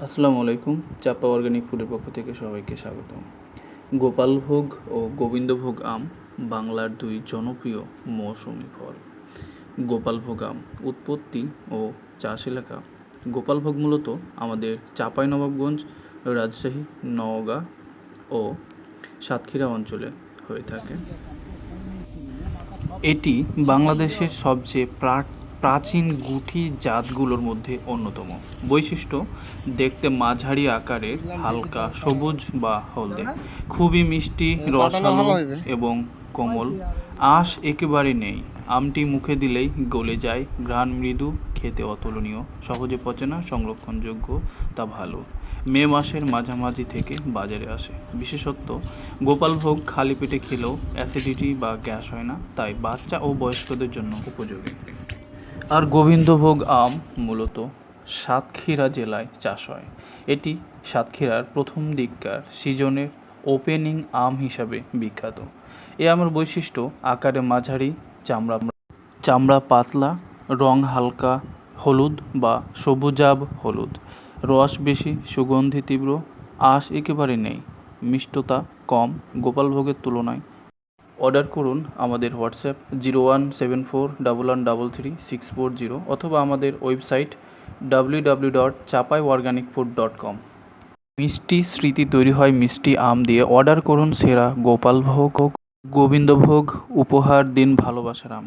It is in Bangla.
আসসালামু আলাইকুম, চাপা অর্গানিক ফুডের পক্ষ থেকে সবাইকে স্বাগতম। গোপালভোগ ও গোবিন্দভোগ আম বাংলার দুই জনপ্রিয় মৌসুমি ফল। গোপালভোগ আম উৎপত্তি ও চাষ এলাকা। গোপালভোগ মূলত আমাদের চাঁপাইনবাবগঞ্জ রাজশাহী, নওগাঁ ও সাতক্ষীরা অঞ্চলে হয়ে থাকে। এটি বাংলাদেশের সবচেয়ে প্রা- প্রাচীন গুটি জাতগুলোর মধ্যে অন্যতম। বৈশিষ্ট্য দেখতে মাঝারি আকারের হালকা সবুজ বা হলদে। খুবই মিষ্টি রসালো এবং কোমল। আঁশ একেবারে নেই। আমটি মুখে দিলেই গলে যায়। ঘ্রাণ মৃদু খেতে অতুলনীয়। সহজে পচে না সংরক্ষণযোগ্য তা ভালো। মে মাসের মাঝামাঝি থেকে বাজারে আসে। বিশেষত্ব গোপালভোগ খালি পেটে খেলেও অ্যাসিডিটি বা গ্যাস হয় না তাই বাচ্চা ও বয়স্কদের জন্য উপযোগী। আর গোবিন্দভোগ আম মূলত সাতক্ষীরা জেলায় চাষ হয়। এটি সাতক্ষীরার প্রথম দিককার সিজনের ওপেনিং আম হিসাবে বিখ্যাত। এ আমের বৈশিষ্ট্য আকারে মাঝারি, চামড়া চামড়া পাতলা, রং হালকা, হলুদ বা সবুজাব হলুদ। রস বেশি, সুগন্ধি তীব্র, আঁশ একেবারে নেই। মিষ্টতা কম, গোপালভোগের তুলনায় অর্ডার করুন আমাদের WhatsApp zero one seven four double one double three six four zero অথবা আমাদের website W W dot Chapai organic food dot com. মিষ্টি স্মৃতি তৈরি হয় মিষ্টি আম দিয়ে। অর্ডার করুন সেরা গোপালভোগ, গোবিন্দভোগ, উপহার, দিন ভালোবাসার আম।